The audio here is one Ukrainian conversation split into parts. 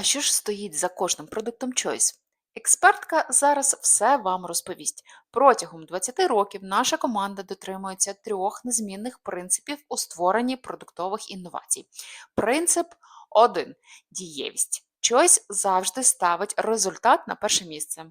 А що ж стоїть за кожним продуктом Choice? Експертка зараз все вам розповість. Протягом 20 років наша команда дотримується трьох незмінних принципів у створенні продуктових інновацій. Принцип 1. Дієвість. Choice завжди ставить результат на перше місце.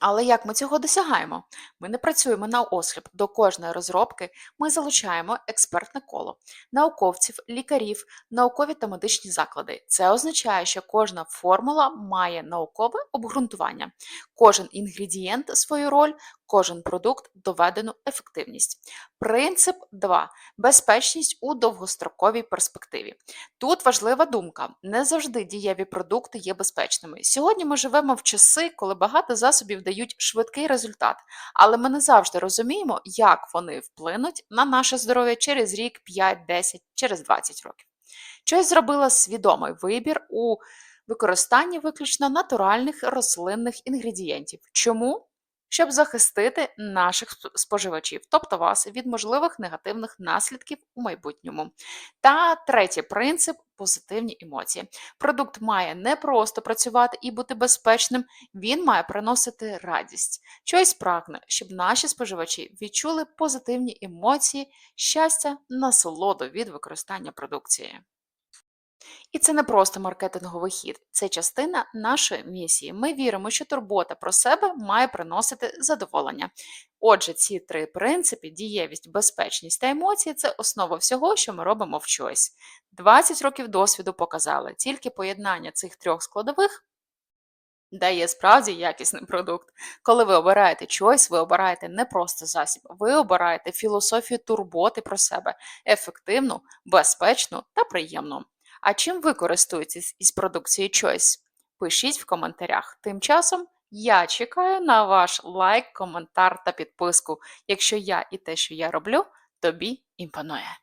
Але як ми цього досягаємо? Ми не працюємо на осліп. До кожної розробки ми залучаємо експертне коло, науковців, лікарів, наукові та медичні заклади. Це означає, що кожна формула має наукове обґрунтування, кожен інгредієнт свою роль, кожен продукт доведену ефективність. Принцип 2. Безпечність у довгостроковій перспективі. Тут важлива думка: не завжди дієві продукти є безпечними. Сьогодні ми живемо в часи, коли багато засобів дають швидкий результат, але ми не завжди розуміємо, як вони вплинуть на наше здоров'я через рік, 5, 10, через 20 років. Щось зробила свідомий вибір у використанні виключно натуральних рослинних інгредієнтів. Чому? Щоб захистити наших споживачів, тобто вас, від можливих негативних наслідків у майбутньому. Та третій принцип позитивні емоції. Продукт має не просто працювати і бути безпечним, він має приносити радість. Щось прагне, щоб наші споживачі відчули позитивні емоції, щастя, насолоду від використання продукції. І це не просто маркетинговий хід, це частина нашої місії. Ми віримо, що турбота про себе має приносити задоволення. Отже, ці три принципи дієвість, безпечність та емоції це основа всього, що ми робимо в Choice. 20 років досвіду показали, тільки поєднання цих трьох складових дає справді якісний продукт. Коли ви обираєте Choice, ви обираєте не просто засіб, ви обираєте філософію турботи про себе, ефективну, безпечну та приємну. А чим ви користуєтесь із продукції Choice? Пишіть в коментарях. Тим часом я чекаю на ваш лайк, коментар та підписку, якщо я і те, що я роблю, тобі імпонує.